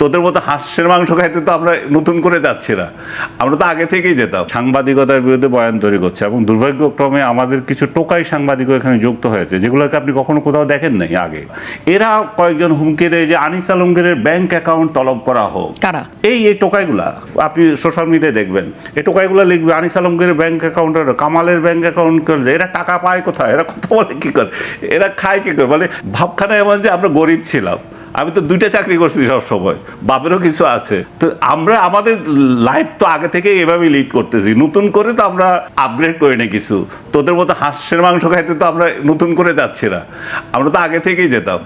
তোদের মতো হাস্যের মাংস খাইতে তো আমরা নতুন করে যাচ্ছি না। আমরা তো আগে থেকেই যেতাম। সাংবাদিকতার বিরুদ্ধে বয়ান তৈরি করছে এবং দুর্ভাগ্যক্রমে আমাদের কিছু টোকাই সাংবাদিকও এখানে যুক্ত হয়েছে যেগুলোকে আপনি কখনো কোথাও দেখেন নাই আগে। এরা কয়েকজন হুমকি দেয় যে আনিস আলমগীরের ব্যাংক অ্যাকাউন্ট তলব করা হোক। কারা? এই এই টোকাইগুলা আপনি সোশ্যাল মিডিয়ায় দেখবেন। এই টোকাইগুলা লিখবে আনিস আলমগীরের ব্যাংক অ্যাকাউন্ট কামালের ব্যাংক অ্যাকাউন্ট করে এরা টাকা পায় কোথায়? এরা কথা বলে কি করে? এরা খায় কি করে? মানে ভাবখানা এমন যে আমরা গরিব ছিলাম। আমি তো দুইটা চাকরি করছি সব সময়। বাপেরও কিছু আছে। তো আমরা, আমাদের লাইফ তো আগে থেকেই এভাবেই লিড করতেছি। নতুন করে তো আমরা আপগ্রেড করি না কিছু। তোদের মতো হাঁসের মাংস খাইতে তো আমরা নতুন করে যাচ্ছি না। আমরা তো আগে থেকেই যেতাম।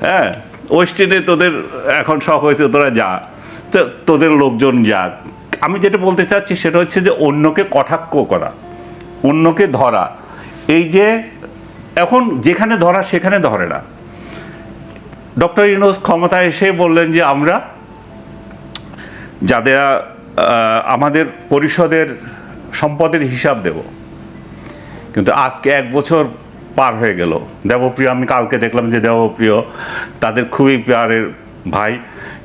হ্যাঁ? ওয়েস্টিনে তোদের এখন শখ হয়েছে, তোরা যা। তো তোদের লোকজন যাক। আমি যেটা বলতে চাচ্ছি সেটা হচ্ছে যে অন্যকে কটাক্ষ করা, অন্যকে ধরা। এই যে এখন যেখানে ধরা সেখানে ধরে না। ডক্টর ইউনুস ক্ষমতায় এসে বললেন যে আমরা যাদের আমাদের পরিষদের সম্পদের হিসাব দেব। কিন্তু আজকে এক বছর পার হয়ে গেল। দেবপ্রিয়, আমি কালকে দেখলাম যে দেবপ্রিয় তাদের খুবই প্যারের ভাই।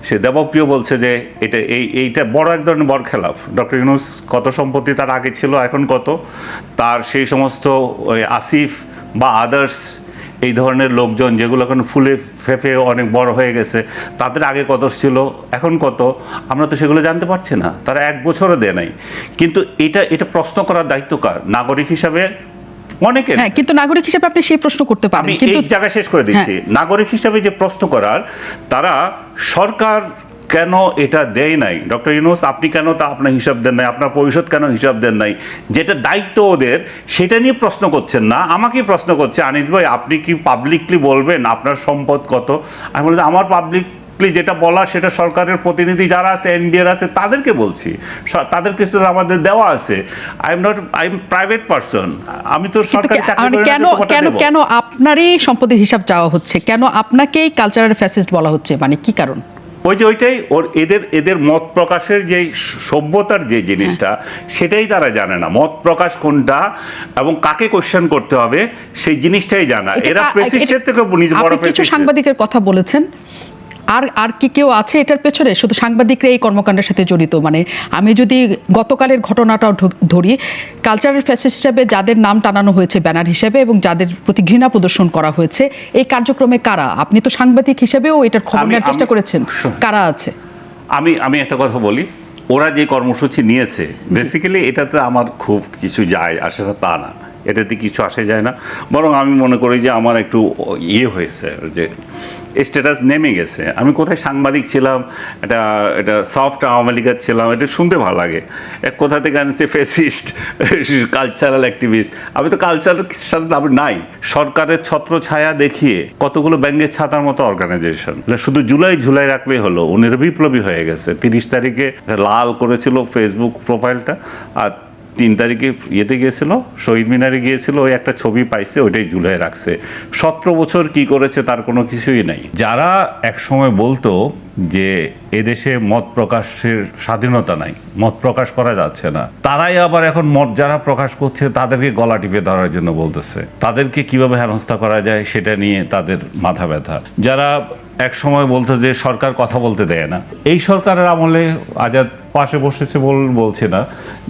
সে দেবপ্রিয় বলছে যে এটা এই, এইটা বড় এক ধরনের বড় খেলাফ ডক্টর ইউনুস কত সম্পত্তি তার আগে ছিল, এখন কত? তার সেই সমস্ত ওই আসিফ বা আদার্স এই ধরনের লোকজন যেগুলো এখন ফুলে ফেফে অনেক বড় হয়ে গেছে তাদের আগে কত ছিল এখন কত আমরা তো সেগুলো জানতে পারছি না তারা এক বছরও দেয় নাই। কিন্তু এটা এটা প্রশ্ন করার দায়িত্ব কার? নাগরিক হিসাবে অনেকের। হ্যাঁ কিন্তু নাগরিক হিসেবে আপনি সেই প্রশ্ন করতে পারেন কিন্তু এই জায়গা শেষ করে দিচ্ছি। নাগরিক হিসাবে যে প্রশ্ন করার তারা সরকার কেন এটা দেয় নাই? ডক্টর ইউনুস আপনি কেন তা আপনার হিসাব দেন নাই? আপনার পরিষদ কেন হিসাব দেন নাই? যেটা দায়িত্ব ওদের সেটা নিয়ে প্রশ্ন করছেন না। আমাকে প্রশ্ন করছে আনিস ভাই আপনি কি পাবলিকলি বলবেন আপনার সম্পদ কত? আমি বলি আমার পাবলিক যেটা বলা সেটা সরকারের প্রতিনিধি যারা আছে এনবিআর আছে তাদেরকে বলছি। তাদের কিছু আমাদের দেওয়া আছে। I am not I am private person আমি তো সরকারি চাকরি মানে কেন কেন কেন আপনারই সম্পদের হিসাব চাওয়া হচ্ছে? কেন আপনাকেই কালচারাল ফ্যাসিস্ট বলা হচ্ছে? মানে কি কারণ? ওই যে ওইটাই ওর এদের এদের মত প্রকাশের যে সভ্যতার যে জিনিসটা সেটাই তারা জানে না। মত প্রকাশ কোনটা এবং কাকে কোশ্চেন করতে হবে সেই জিনিসটাই জানা এরা প্রেসিস্টের থেকে নিজ বড় কিছু সাংবাদিকের কথা বলেছেন। আর আর কি কেউ আছে এটার পেছনে? শুধু সাংবাদিকরা এই কর্মকাণ্ডের সাথে জড়িত। মানে আমি যদি গতকালের ঘটনাটাও ধরি কালচারাল ফ্যাসিস্ট হিসাবে যাদের নাম টানানো হয়েছে ব্যানার হিসেবে এবং যাদের প্রতি ঘৃণা প্রদর্শন করা হয়েছে এই কার্যক্রমে কারা? আপনি তো সাংবাদিক হিসেবেও এটার খবর নেওয়ার চেষ্টা করেছেন। কারা আছে? আমি আমি একটা কথা বলি। ওরা যে কর্মসূচি নিয়েছে বেসিক্যালি এটাতে আমার খুব কিছু যায় আসে না তা না। এটাতে কিছু আসে যায় না। বরং আমি মনে করি যে আমার একটু ইয়ে হয়েছে যে স্ট্যাটাস নেমে গেছে। আমি কোথায় সাংবাদিক ছিলাম এটা এটা সফট আওয়ামী লীগের ছিলাম, এটা শুনতে ভালো লাগে। এক কোথা থেকে আনছে ফেসিস্ট কালচারাল অ্যাক্টিভিস্ট আমি তো কালচারের সাথে আমি নাই। সরকারের ছত্র ছায়া দেখিয়ে কতগুলো ব্যাঙ্গের ছাতার মতো অর্গানাইজেশন শুধু জুলাই ঝুলাই রাখলেই হলো উনিরা বিপ্লবী হয়ে গেছে। তিরিশ তারিখে লাল করেছিল ফেসবুক প্রোফাইলটা আর তিন তারিখে ইয়েতে গিয়েছিল, শহীদ মিনারে গিয়েছিল, ওই একটা ছবি পাইছে, ওইটাই ঝুলাই রাখছে। সতেরো বছর কি করেছে তার কোনো কিছুই নাই। যারা একসময় বলতো যে এদেশে মত প্রকাশের স্বাধীনতা নাই, মত প্রকাশ করা যাচ্ছে না, তারাই আবার এখন মত যারা প্রকাশ করছে, তাদেরকে গলা টিপে ধরার জন্য বলতেছে। তাদেরকে কীভাবে হেনস্থা করা যায়, সেটা নিয়ে তাদের মাথা ব্যথা। যারা এক সময় বলতো যে সরকার কথা বলতে দেয় না, এই সরকারের আমলে আজাদ পাশে বসেছে বল বলছে না,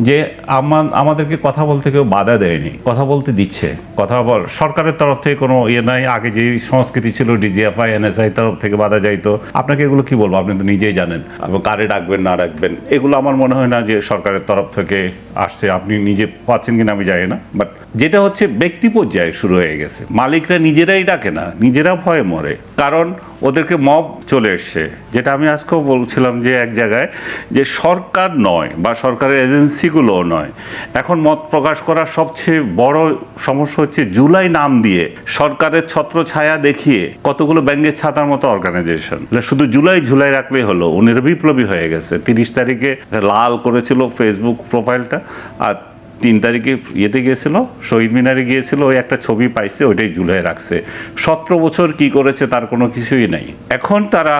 যে আমার আমাদেরকে কথা বলতে কেউ বাধা দেয়নি, কথা বলতে দিচ্ছে। কথা বল সরকারের তরফ থেকে কোনো ইয়ে নাই, আগে যে সংস্কৃতি ছিল, ডিজিএফআই, এনএসআই তরফ থেকে বাধা যাইতো। আপনাকে এগুলো কি বলব? আপনি তো নিজেই জানেন। এবং কারে ডাকবেন, না ডাকবেন? এগুলো আমার মনে হয় না যে সরকারের তরফ থেকে আসছে। আপনি নিজে পাচ্ছেন কিনা আমি জানি না বাট যেটা হচ্ছে ব্যক্তি পর্যায়ে শুরু হয়ে গেছে। মালিকরা নিজেরাই ডাকে না, নিজেরা ভয়ে মরে। কারণ ওদেরকে মব চলে এসছে। যেটা আমি আজকেও বলছিলাম যে এক জায়গায় যে সরকার নয় বা সরকারের এজেন্সিগুলোও নয়। এখন মত প্রকাশ করার সবচেয়ে বড় সমস্যা হচ্ছে জুলাই নাম দিয়ে সরকারের ছত্র ছায়া দেখিয়ে কতগুলো ব্যাঙ্গের ছাতার মতো অর্গানাইজেশন শুধু জুলাই ঝুলাই রাখলেই হলো, উনিরা বিপ্লবী হয়ে গেছে। তিরিশ তারিখে লাল করেছিল ফেসবুক প্রোফাইলটা আর তিন তারিখে ইয়েতে গিয়েছিল, শহীদ মিনারে গিয়েছিল, ওই একটা ছবি পাইছে, ওইটাই ঝুলে রাখছে। সতেরো বছর কি করেছে তার কোনো কিছুই নাই। এখন তারা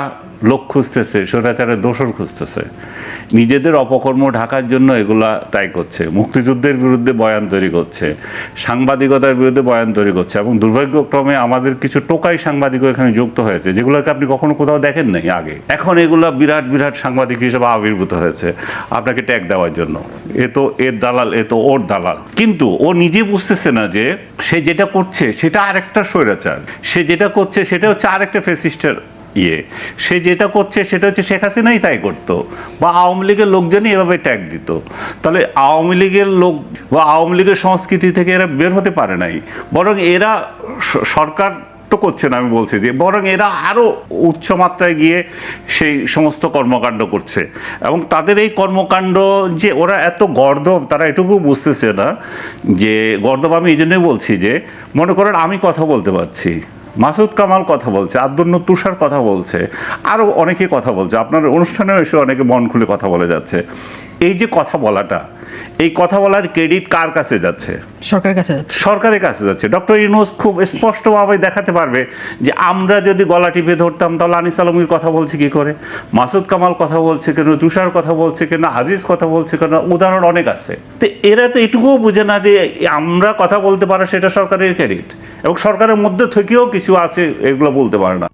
লোক খুঁজতেছে, স্বৈরাচারের দোষর খুঁজতেছে। নিজেদের অপকর্ম ঢাকার জন্য এগুলা তাই করছে। মুক্তিযুদ্ধের বিরুদ্ধে বয়ান তৈরি করছে, সাংবাদিকতার বিরুদ্ধে বয়ান তৈরি করছে এবং দুর্ভাগ্যক্রমে আমাদের কিছু টোকাই সাংবাদিকও এখানে যুক্ত হয়েছে, যেগুলোকে আপনি কখনো কোথাও দেখেন নাই আগে। এখন এগুলা বিরাট বিরাট সাংবাদিক হিসেবে আবির্ভূত হয়েছে আপনাকে ট্যাগ দেওয়ার জন্য। এ তো এর দালাল, এ তো ওর দালাল। কিন্তু ও নিজে বুঝতেছে না যে সে যেটা করছে সেটা আরেকটা স্বৈরাচার। সে যেটা করছে সেটা হচ্ছে আরেকটা ফেসিস্টের ইয়ে। সে যেটা করছে, সেটা হচ্ছে শেখ হাসিনাই তাই করতো। বা আওয়ামী লীগের লোকজনই এভাবে ট্যাগ দিত। তাহলে আওয়ামী লীগের লোক বা আওয়ামী লীগের সংস্কৃতি থেকে এরা বের হতে পারে নাই। বরং এরা সরকার তো করছে না, আমি বলছি যে, বরং এরা আরও উচ্চ মাত্রায় গিয়ে সেই সমস্ত কর্মকাণ্ড করছে। এবং তাদের এই কর্মকাণ্ড যে, ওরা এত গর্দব তারা এটুকু বুঝতেছে না যে গর্দব আমি এই জন্যই বলছি যে, মনে করেন আমি কথা বলতে পারছি। মাসুদ কামাল কথা বলছে, আব্দুল তুষার কথা বলছে আরও অনেকে কথা বলছে। আপনার অনুষ্ঠানেও এসে অনেকে মন খুলে কথা বলে যাচ্ছে। এই যে কথা বলাটা এই কথা বলার ক্রেডিট কার কাছে যাচ্ছে? সরকারের কাছে যাচ্ছে। সরকারের কাছে যাচ্ছে। ডক্টর ইউনুস খুব স্পষ্টভাবে দেখাতে পারবে যে আমরা যদি গলা টিপে ধরতাম তাহলে আনিস আলমগীর কথা বলছে কি করে? মাসুদ কামাল কথা বলছে কেন? তুষার কথা বলছে কেন? আজিজ কথা বলছে কেন? উদাহরণ অনেক আছে। তো এরা তো এটুকুও বুঝে না যে আমরা কথা বলতে পারা সেটা সরকারের ক্রেডিট। এবং সরকারের মধ্যে থেকেও কিছু আছে এগুলো বলতে পারে না।